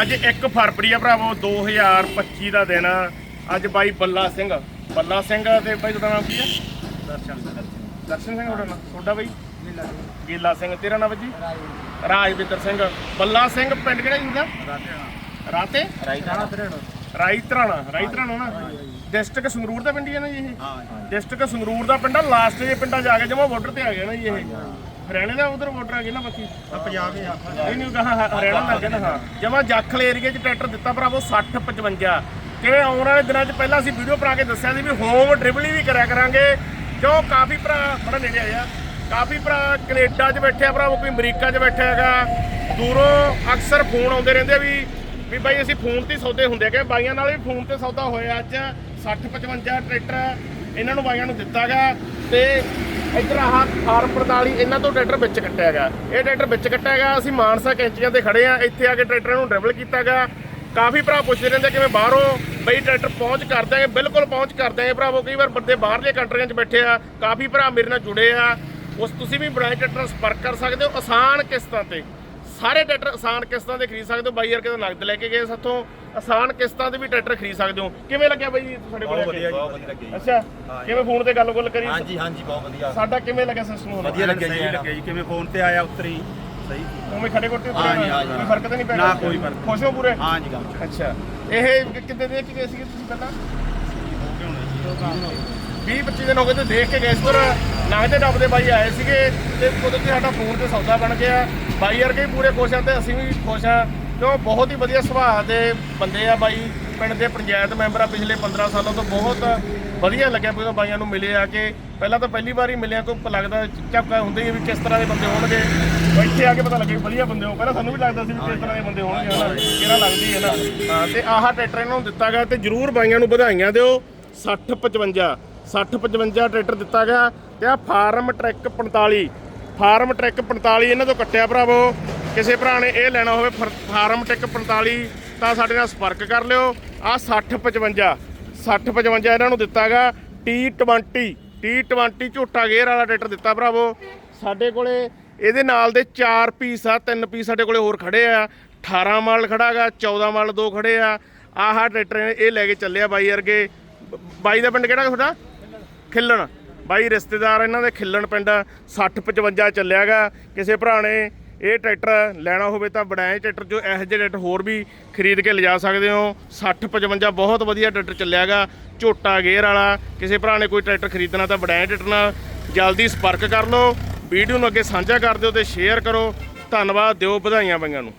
ਅੱਜ 1 ਫਰਵਰੀ ਆ ਭਰਾਵੋ 2025 ਦਾ ਦਿਨ। ਆ। ਅੱਜ ਬਾਈ ਬੱਲਾ ਸਿੰਘ। ਬੱਲਾ ਸਿੰਘ ਤੇ ਬਾਈ ਤੁਹਾਡਾ ਨਾਮ ਕੀ ਹੈ ਦਰਸ਼ਨ ਦਰਸ਼ਨ ਸਿੰਘ ਤੁਹਾਡਾ ਨਾਮ? ਤੁਹਾਡਾ ਬਾਈ? ਗੀਲਾ ਸਿੰਘ। ਤੇਰਾ ਨਾਮ ਜੀ? ਰਾਜਵਿੰਦਰ ਸਿੰਘ। ਬੱਲਾ ਸਿੰਘ ਪਿੰਡ ਕਿਹੜਾ ਜੀ ਦਾ? ਰਾਤੇ? ਰਾਈਟਾਣਾ ਤੇਰੇ ਰਾਈ ਧਰਾਣਾ ਰਾਈ ਧਰਾਣਾ ਨਾ ਡਿਸਟ੍ਰਿਕਟ ਸੰਗਰੂਰ ਦਾ ਪਿੰਡ ਹੀ ਹੈ ਨਾ ਜੀ ਇਹ? ਹਾਂ ਡਿਸਟ੍ਰਿਕਟ ਸੰਗਰੂਰ ਦਾ ਪਿੰਡ ਆ ਲਾਸਟ ਜੇ ਪਿੰਡਾਂ ਜਾ ਕੇ ਜਮਾ ਬਾਰਡਰ ਤੇ ਆ ਗਿਆ ਨਾ ਜੀ ਇਹ। ਹਰਿਆਣੇ ਦਾ ਉਧਰ ਬਾਰਡਰ ਆ ਗਿਆ ਨਾ ਬਾਕੀ। ਪੰਜਾਬ ਹੀ ਆ। ਨਹੀਂ ਨਹੀਂ ਕਹਾ ਹਰਿਆਣਾ ਲੱਗ ਗਿਆ ਨਾ ਹਾਂ। ਜਮਾ ਜਾਖਲ ਏਰੀਆ 'ਚ ਟਰੈਕਟਰ ਦਿੱਤਾ ਭਰਾਵੋ 60 55 ਕਿਵੇਂ ਆਉਣ ਵਾਲੇ ਦਿਨਾਂ 'ਚ ਪਹਿਲਾਂ ਅਸੀਂ ਵੀਡੀਓ ਬਣਾ ਕੇ ਦੱਸਿਆ ਸੀ ਵੀ ਹੋਮ ਡ੍ਰਿਬਲਿੰਗ ਵੀ ਕਰਿਆ ਕਰਾਂਗੇ। ਕਿਉਂ? ਕਾਫੀ ਭਰਾ ਬੜਾ ਨੇੜੇ ਆਇਆ ਕਾਫੀ ਭਰਾ ਕੈਨੇਡਾ 'ਚ ਬੈਠੇ ਆ ਭਰਾਵੋ ਕੋਈ ਅਮਰੀਕਾ 'ਚ ਬੈਠਾ ਹੈਗਾ। ਦੂਰੋਂ ਅਕਸਰ ਫੋਨ ਆਉਂਦੇ ਰਹਿੰਦੇ ਆ ਵੀ ਵੀ ਬਾਈ ਅਸੀਂ ਫੋਨ ਤੇ ਸੌਦੇ ਹੁੰਦੇ ਕਿ ਬਾਈਆਂ ਨਾਲ ਵੀ ਫੋਨ ਤੇ ਸੌਦਾ ਹੋਇਆ ਅੱਜ। 60 55 ਟਰੈਕਟਰ। ਇਹਨਾਂ ਨੂੰ ਬਾਈਆਂ ਨੂੰ ਦਿੱਤਾ ਦਿੱਤਾਗਾ ਤੇ ਇੱਧਰ ਆਹ ਫਾਰਮ 45 ਇਹਨਾਂ ਤੋਂ ਟਰੈਕਟਰ ਵਿੱਚ ਕੱਟਿਆ ਗਿਆ। ਇਹ ਟਰੈਕਟਰ ਵਿੱਚ ਕੱਟਿਆ ਗਿਆ, ਅਸੀਂ ਮਾਨਸਾ ਕੈਂਚੀਆਂ ਤੇ ਖੜੇ ਆ ਇੱਥੇ ਆ ਕੇ ਟਰੈਕਟਰ ਨੂੰ ਡਬਲ ਕੀਤਾਗਾ ਕਾਫੀ ਭਰਾ ਪੁੱਛਦੇ ਰਹਿੰਦੇ ਕਿਵੇਂ ਬਾਹਰੋਂ ਬਈ ਟਰੈਕਟਰ ਪਹੁੰਚ ਕਰ ਦਿਆਂਗੇ। ਬਿਲਕੁਲ ਪਹੁੰਚ ਕਰ ਦਿਆਂਗੇ ਭਰਾਵੋ। ਕਈ ਵਾਰ ਬੰਦੇ ਬਾਹਰਲੇ ਕੰਟਰੀਆਂ 'ਚ ਬੈਠੇ ਆ, ਕਾਫੀ ਭਰਾ ਮੇਰੇ ਨਾਲ ਜੁੜੇ ਆ। ਉਸ ਤੁਸੀਂ ਵੀ ਬ੍ਰਾਂਡ ਟਰੈਕਟਰ ਸੰਪਰਕ ਕਰ ਸਕਦੇ ਹੋ। ਆਸਾਨ ਕਿਸ਼ਤਾਂ ਤੇ, ਸਾਰੇ ਟਰੈਕਟਰ ਆਸਾਨ ਕਿਸ਼ਤਾਂ ਤੇ ਖਰੀਦ ਸਕਦੇ ਹੋ। ਬਾਈ ਯਾਰ ਕਿਤੇ ਨਗਦ ਲੈ ਕੇ ਗਏ ਸਾਥੋਂ। ਆਸਾਨ ਕਿਸ਼ਤਾਂ ਤੇ ਵੀ ਟਰੈਕਟਰ ਖਰੀਦ ਸਕਦੇ ਹੋ। ਕਿਵੇਂ ਲੱਗਿਆ ਬਾਈ ਜੀ ਤੁਹਾਡੇ ਕੋਲ ਬਹੁਤ ਵਧੀਆ ਜੀ ਬਹੁਤ ਵਧੀਆ ਲੱਗੀ ਅੱਛਾ ਕਿਵੇਂ ਫੋਨ ਤੇ ਗੱਲ ਗੁੱਲ ਕਰੀ? ਹਾਂਜੀ ਹਾਂਜੀ ਬਹੁਤ ਵਧੀਆ। ਸਾਡਾ ਕਿਵੇਂ ਲੱਗਿਆ ਸਿਸਟਮ ਹੁਣ? ਵਧੀਆ ਲੱਗਿਆ ਜੀ ਲੱਗਿਆ ਜੀ। ਕਿਵੇਂ ਫੋਨ ਤੇ ਆਇਆ ਉੱਤਰੀ? ਸਹੀ ਉਵੇਂ ਖੜੇ ਕੋਟੇ ਹਾਂਜੀ, ਹਾਂਜੀ। ਕੋਈ ਫ਼ਰਕ ਤਾਂ ਨਹੀਂ ਪੈਣਾ ਨਾ, ਕੋਈ ਫ਼ਰਕ। ਖੁਸ਼ ਹੋ ਪੂਰੇ? ਹਾਂ ਜੀ ਕੰਮ ਚ ਅੱਛਾ। ਇਹ ਕਿ- ਕਿੱਦਾਂ ਦੇ ਕੇ ਗਏ ਸੀਗੇ ਤੁਸੀਂ ਪਹਿਲਾਂ? 20 25 ਦਿਨ ਹੋ ਗਏ ਤੇ ਦੇਖ ਕੇ ਗਏ ਸੀ ਪਰ ਨਗਦੇ ਡੱਬਦੇ ਬਾਈ ਆਏ ਸੀਗੇ ਤੇ ਉਦੋਂ ਤੇ ਸਾਡਾ ਫੋਨ ਤੇ ਸੌਦਾ ਬਣ ਗਿਆ। ਬਾਈ ਯਾਰ ਕੇ ਪੂਰੇ ਖੁਸ਼ ਆ ਤੇ ਅਸੀਂ ਵੀ ਖੁਸ਼ ਆ। ਕਿਉਂ ਬਹੁਤ ਹੀ ਵਧੀਆ ਸੁਭਾਅ ਦੇ ਬੰਦੇ ਆ ਬਾਈ। ਪਿੰਡ ਦੇ ਪੰਚਾਇਤ ਮੈਂਬਰ ਆ ਪਿਛਲੇ 15 ਸਾਲਾਂ ਤੋਂ ਬਹੁਤ ਵਧੀਆ ਲੱਗਿਆ ਜਦੋਂ ਬਾਈਆਂ ਨੂੰ ਮਿਲੇ ਆ ਕੇ। ਪਹਿਲਾਂ ਤਾਂ ਪਹਿਲੀ ਵਾਰ ਮਿਲਿਆ ਕੋਈ ਲੱਗਦਾ ਝਪਕਾ ਹੁੰਦੀ ਹੈ ਵੀ ਕਿਸ ਤਰ੍ਹਾਂ ਦੇ ਬੰਦੇ ਹੋਣਗੇ। ਇੱਥੇ ਆ ਕੇ ਪਤਾ ਲੱਗਿਆ ਵਧੀਆ ਬੰਦੇ ਹੋ। ਪਹਿਲਾਂ ਸਾਨੂੰ ਵੀ ਲੱਗਦਾ ਸੀ ਵੀ ਕਿਸ ਤਰ੍ਹਾਂ ਦੇ ਬੰਦੇ ਹੋਣਗੇ ਹਨਾ? ਕਿਹੜਾ ਲੱਗਦੀ ਹੈ ਨਾ? ਤੇ ਆਹ ਟਰੈਕਟਰ ਇਹਨਾਂ ਨੂੰ ਦਿੱਤਾ ਗਿਆ ਤੇ ਜਰੂਰ ਬਾਈਆਂ ਨੂੰ ਵਧਾਈਆਂ ਦਿਓ। 60 55 60 55 ਟਰੈਕਟਰ ਦਿੱਤਾ ਗਿਆ। ਤੇ ਆ ਫਾਰਮ ਟਰੈਕ 45 ਫਾਰਮ ਟਰੈਕ 45 ਇਹਨਾਂ ਤੋਂ ਕੱਟਿਆ ਭਰਾਵੋ। ਕਿਸੇ ਭਰਾ ਨੇ ਇਹ ਲੈਣਾ ਹੋਵੇ ਫਰ- ਫਾਰਮ ਟਿਕ 45 ਤਾਂ ਸਾਡੇ ਨਾਲ ਸੰਪਰਕ ਕਰ ਲਿਓ। ਆ 60 55 60 55 ਇਹਨਾਂ ਨੂੰ ਦਿੱਤਾਗਾ T20 T20 ਝੋਟਾ ਗੇਅਰ ਵਾਲਾ ਟਰੈਕਟਰ ਦਿੱਤਾ ਭਰਾਵੋ। ਸਾਡੇ ਕੋਲੇ ਇਹਦੇ ਨਾਲ ਦੇ 4 ਪੀਸ ਆ 3 ਪੀਸ ਸਾਡੇ ਕੋਲੇ ਹੋਰ ਖੜੇ ਆ। 18 ਮਾਲ ਖੜਾਗਾ 14 ਮਾਲ ਦੋ ਖੜੇ ਆ। ਆਹ ਟਰੈਕਟਰ ਇਹ ਲੈ ਕੇ ਚੱਲਿਆ ਬਾਈ ਵਰਗੇ। ਬ- ਬਾਈ ਦਾ ਪਿੰਡ ਕਿਹੜਾ ਤੁਹਾਡਾ? ਖਿੱਲਣ। ਬਾਈ ਰਿਸ਼ਤੇਦਾਰ ਇਹਨਾਂ ਦੇ ਖਿੱਲਣ ਪਿੰਡ 60 55 ਚੱਲਿਆਗਾ। ਕਿਸੇ ਭਰਾ ਨੇ ਇਹ ਟਰੈਕਟਰ ਲੈਣਾ ਹੋਵੇ ਤਾਂ ਬੜਾਏ ਟਰੈਕਟਰ, ਜੋ ਇਹੋ ਜਿਹੇ ਟਰੈਕਟਰ ਹੋਰ ਵੀ ਖਰੀਦ ਕੇ ਲਿਜਾ ਸਕਦੇ ਹੋ। 60 55 ਬਹੁਤ ਵਧੀਆ ਟਰੈਕਟਰ ਚੱਲਿਆਗਾ ਝੋਟਾ ਗੇਅਰ ਵਾਲਾ। ਕਿਸੇ ਭਰਾ ਨੇ ਕੋਈ ਟਰੈਕਟਰ ਖਰੀਦਣਾ ਤਾਂ ਬੜਾਏ ਟਰੈਕਟਰ ਨਾਲ। ਜਲਦੀ ਸੰਪਰਕ ਕਰ ਲਓ, ਵੀਡੀਓ ਨੂੰ ਅੱਗੇ ਸਾਂਝਾ ਕਰ ਦਿਓ ਤੇ ਸ਼ੇਅਰ ਕਰੋ। ਧੰਨਵਾਦ, ਦਿਓ ਵਧਾਈਆਂ ਪਈਆਂ ਨੂੰ।